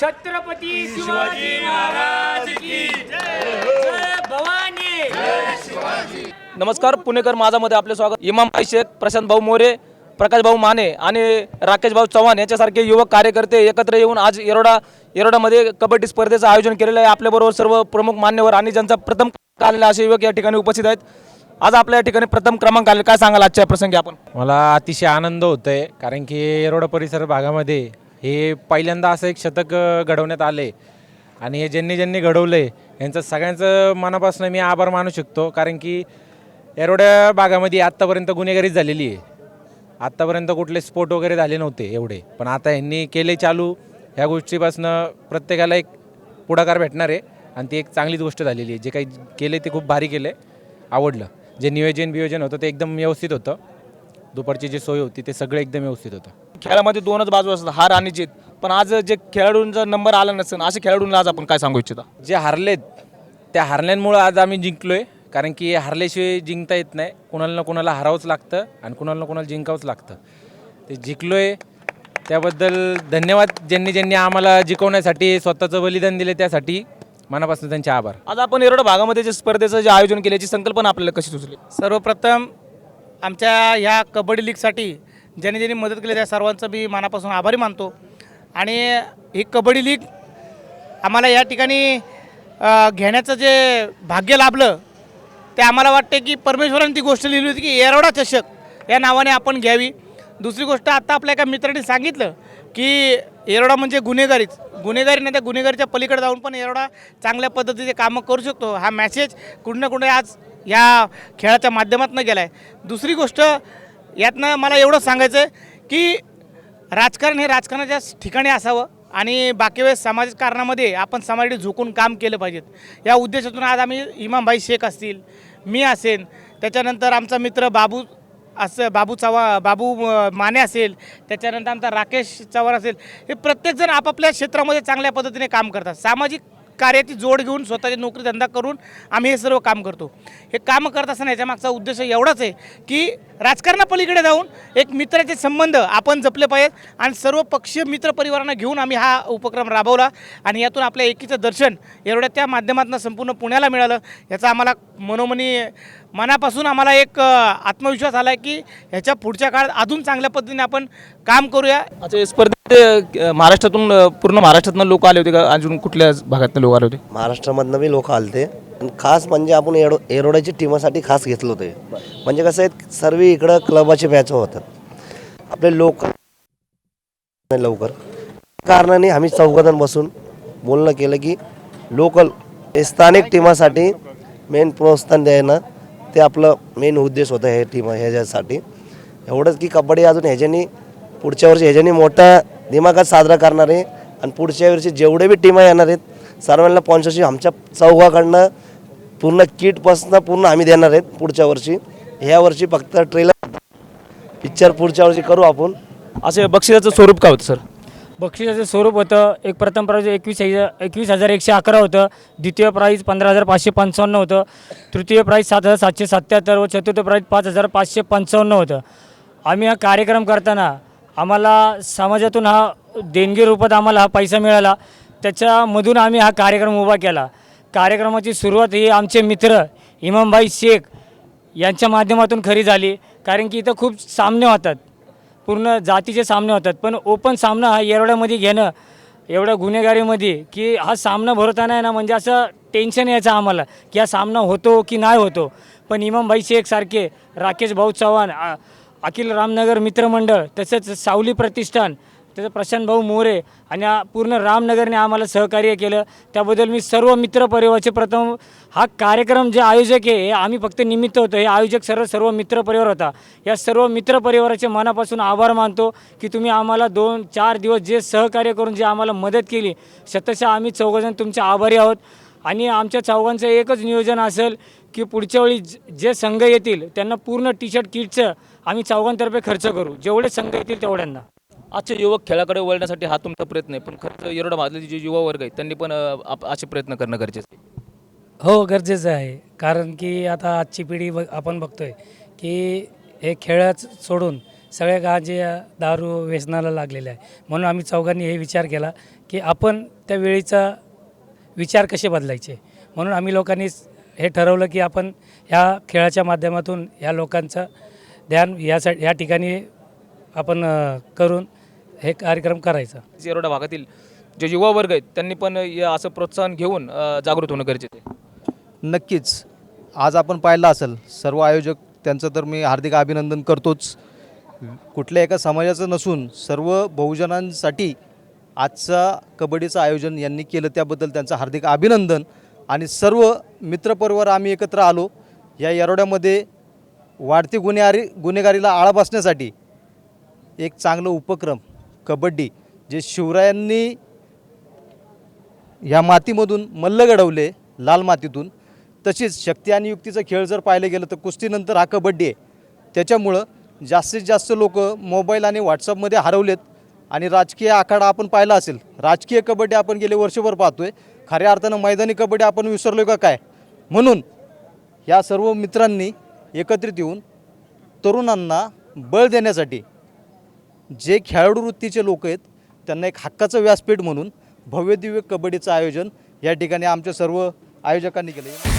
छत्रपती शिवाजी महाराज की जय. भवानी. नमस्कार पुणेकर माझामध्ये आपले स्वागत. इमाम भाई शेख प्रशांत भाऊ मोरे प्रकाश भाऊ माने आणि राकेश भाऊ चव्हाण याच्यासारखे युवक कार्यकर्ते एकत्र येऊन आज येरोडा येरोडामध्ये कबड्डी स्पर्धेचं आयोजन केलेलं आहे. आपल्याबरोबर सर्व प्रमुख मान्यवर आणि ज्यांचा प्रथम आलेला असे युवक या ठिकाणी उपस्थित आहेत. आज आपल्या या ठिकाणी प्रथम क्रमांक आले काय सांगाल आजच्या प्रसंगी आपण? मला अतिशय आनंद होत आहे कारण की येरोडा परिसर भागामध्ये हे पहिल्यांदा असं एक शतक घडवण्यात आले. आणि हे ज्यांनी ज्यांनी घडवलं आहे यांचं सगळ्यांचं मनापासून मी आभार मानू शकतो. कारण की एरोड्या भागामध्ये आत्तापर्यंत गुन्हेगारीच झालेली आहे. आत्तापर्यंत कुठले स्पोर्ट वगैरे झाले नव्हते एवढे. पण आता यांनी केले चालू. ह्या गोष्टीपासनं प्रत्येकाला एक पुढाकार भेटणार आहे. आणि ती एक चांगलीच गोष्ट झालेली आहे. जे काही केले ते खूप भारी केले. आवडलं. जे नियोजन बियोजन होतं ते एकदम व्यवस्थित होतं. दुपारची जी सोय होती ते सगळं एकदम व्यवस्थित होतं. खेळामध्ये दोनच बाजू असतात हार आणि जीत. पण आज जे खेळाडूंचा नंबर आला नसेल असे खेळाडूंना आज आपण काय सांगू इच्छिता? जे हारलेत त्या हारल्यांमुळं आज आम्ही जिंकलोय. कारण की हारल्याशिवाय जिंकता येत नाही. कुणाला ना कुणाला हरावंच लागतं आणि कुणाला ना कुणाला जिंकावंच लागतं. ते जिंकलोय. त्याबद्दल धन्यवाद ज्यांनी ज्यांनी आम्हाला जिंकवण्यासाठी स्वतःचं बलिदान दिले त्यासाठी. मनापासून त्यांचे आभार. आज आपण येरोडा भागामध्ये जे स्पर्धेचं जे आयोजन केले याची संकल्पना आपल्याला कशी सुचली? सर्वप्रथम आमच्या ह्या कबड्डी लीगसाठी ज्यांनी ज्यांनी मदत केली त्या सर्वांचं मी मनापासून आभारी मानतो. आणि ही कबड्डी लीग आम्हाला या ठिकाणी घेण्याचं जे भाग्य लाभलं ते आम्हाला वाटते की परमेश्वराने ती गोष्ट लिहिली होती की येरवडा चषक या नावाने आपण घ्यावी. दुसरी गोष्ट आत्ता आपल्या एका मित्राने सांगितलं की येरवडा म्हणजे गुन्हेगारीच. गुन्हेगारी नाही त्या गुन्हेगारीच्या पलीकडे जाऊन पण येरवडा चांगल्या पद्धतीचे कामं करू शकतो. हा मॅसेज कुठं ना कुठे आज या खेळाच्या माध्यमातून गेला आहे दुसरी गोष्ट यातनं मला एवढं सांगायचं आहे की राजकारण हे राजकारणाच्या ठिकाणी असावं आणि बाकी वेळेस सामाजिक कारणामध्ये आपण समाजासाठी झोकून काम केलं पाहिजेत. या उद्देशातून आज आम्ही इमामभाई शेख असतील मी असेन त्याच्यानंतर आमचा मित्र बाबू असं बाबू चव्हा बाबू माने असेल त्याच्यानंतर आमचा राकेश चव्हाण असेल हे प्रत्येकजण आपापल्या क्षेत्रामध्ये चांगल्या पद्धतीने काम करतात. सामाजिक कार्याची जोड घेऊन स्वतःची नोकरी धंदा करून आम्ही हे सर्व काम करतो. हे काम करत असताना याच्या मागचा उद्देश एवढाच आहे की राजकारणापलीकडे जाऊन एक मित्राचे संबंध आपण जपले पाहिजेत आणि सर्व पक्षीय मित्र परिवारांना घेऊन आम्ही हा उपक्रम राबवला आणि यातून आपल्या एकीचं दर्शन एवढ्या त्या माध्यमातून संपूर्ण पुण्याला मिळालं. याचा आम्हाला मनोमनी मनापासून आम्हाला एक आत्मविश्वास आला आहे की ह्याच्या पुढच्या काळात अजून चांगल्या पद्धतीने आपण काम करूया. अच्छा स्पर्धेत महाराष्ट्रातून पूर्ण महाराष्ट्रातून लोक आले होते का? अजून कुठल्या भागातून लोक आले होते? महाराष्ट्रामधनं बी लोक आलते. आणि खास म्हणजे आपण एरो एरोड्याच्या टीमासाठी खास घेतलं होते म्हणजे कसं आहे सर्व इकडं क्लबाचे मॅच होतात. आपले लोक नाही लवकर. कारणाने आम्ही चौघजण बसून बोलणं केलं की लोकल स्थानिक टीमासाठी मेन प्रोत्साहन द्यायनं ते आपलं मेन उद्देश होता हे टीम ह्याच्यासाठी. एवढंच की कबड्डी अजून ह्याच्यानी पुढच्या वर्षी ह्याच्यानी मोठा दिमागात साजरा करणार आहे आणि पुढच्या वर्षी जेवढे बी टीमा येणार आहेत सर्वांना स्पॉन्सरशिप आमच्या चौघाकडनं पूर्ण किटपासून पूर्ण आम्ही देणार आहेत पुढच्या वर्षी. ह्या वर्षी फक्त ट्रेलर पिक्चर पुढच्या वर्षी करू आपण. असे बक्षिसाचं स्वरूप काय होतं सर? बक्षिसाचं स्वरूप होतं एक प्रथम प्राईज एकवीस हजार एकवीस हजार एकशे अकरा होतं द्वितीय प्राईज पंधरा हजार पाचशे पंचावन्न होतं तृतीय प्राईज सात हजार सातशे सत्याहत्तर व चतुर्थ प्राईज पाच हजार पाचशे पंचावन्न होतं. आम्ही हा कार्यक्रम करताना आम्हाला समाजातून हा देणगी रूपात आम्हाला हा पैसा मिळाला. त्याच्यामधून आम्ही हा कार्यक्रम उभा केला. कार्यक्रमाची सुरुवात ही आमचे मित्र इमामभाई शेख यांच्या माध्यमातून खरी झाली. कारण की इथं खूप सामने होतात. पूर्ण जातीचे सामने होतात. पण ओपन सामना हा येरवड्यामध्ये घेणं एवढ्या गुन्हेगारीमध्ये की हा सामना भरवताना आहे ना म्हणजे असं टेन्शन यायचं आम्हाला की हा सामना होतो की नाही होतो. पण इमामभाई शेख सारखे राकेश भाऊ चव्हाण अखिल रामनगर मित्रमंडळ तसंच सावली प्रतिष्ठान त्याचं प्रशांत भाऊ मोरे आणि पूर्ण रामनगरने आम्हाला सहकार्य केलं. त्याबद्दल मी सर्व मित्रपरिवाराचे प्रथम हा कार्यक्रम जे आयोजक आहे हे आम्ही फक्त निमित्त होतो. हे आयोजक सर्व सर्व मित्रपरिवार होता. या सर्व मित्रपरिवाराचे मनापासून आभार मानतो की तुम्ही आम्हाला दोन चार दिवस जे सहकार्य करून जे आम्हाला मदत केली सतशा आम्ही चौघजण तुमचे आभारी आहोत. आणि आमच्या चौघांचं एकच नियोजन असेल की पुढच्या वेळी जे संघ येतील त्यांना पूर्ण टी शर्ट किटचं आम्ही चौघांतर्फे खर्च करू. जेवढे संघ येतील तेवढ्यांना. आजचे युवक खेळाकडे वळण्यासाठी हा तुमचा प्रयत्न आहे पण खरंच येरोडा भागातले जे युवा वर्ग आहेत त्यांनी पण आप- असे प्रयत्न करणं गरजेचं आहे. हो गरजेचं आहे. कारण की आता आजची पिढी बघ आपण बघतोय की हे खेळच सोडून सगळ्या गाजे दारू व्यसनाला लागलेले आहे. म्हणून आम्ही चौघांनी हे विचार केला की आपण त्या वेळेचा विचार कसे बदलायचे? म्हणून आम्ही लोकांनी हे ठरवलं की आपण ह्या खेळाच्या माध्यमातून ह्या लोकांचं ध्यान यासाठी ह्या ठिकाणी आपण करून हे कार्यक्रम करायचा. येरोडा भागातील जे युवा वर्ग आहेत त्यांनी पण या असं प्रोत्साहन घेऊन अ, जागृत होणं गरजेचं आहे. नक्कीच. आज आपण पाहिलं असेल सर्व आयोजक त्यांचं तर मी हार्दिक अभिनंदन करतोच. कुठल्या एका समाजाचं नसून सर्व बहुजनांसाठी आजचा कबड्डीचं आयोजन यांनी केलं त्याबद्दल त्यांचं हार्दिक अभिनंदन. आणि सर्व मित्रपरिवार आम्ही एकत्र आलो या येरोड्यामध्ये वाढती गुन्हेगारी गुन्हेगारीला आळा बसण्यासाठी एक चांगलं उपक्रम कबड्डी जे शिवरायांनी ह्या मातीमधून मल्ल घडवले लाल मातीतून तशीच शक्ती आणि युक्तीचा खेळ जर पाहिलं गेलं तर कुस्तीनंतर हा कबड्डी आहे. त्याच्यामुळं जास्तीत जास्त लोक मोबाईल आणि व्हॉट्सअपमध्ये हरवलेत आणि राजकीय आखाडा आपण पाहिला असेल राजकीय कबड्डी आपण गेले वर्षभर पाहतोय खऱ्या अर्थानं मैदानी कबड्डी आपण विसरलो का काय? म्हणून या सर्व मित्रांनी एकत्रित येऊन तरुणांना बळ देण्यासाठी जे खेळाडू वृत्तीचे लोक आहेत त्यांना एक हक्काचं व्यासपीठ म्हणून भव्यदिव्य कबड्डीचं आयोजन या ठिकाणी आमच्या सर्व आयोजकांनी केलं.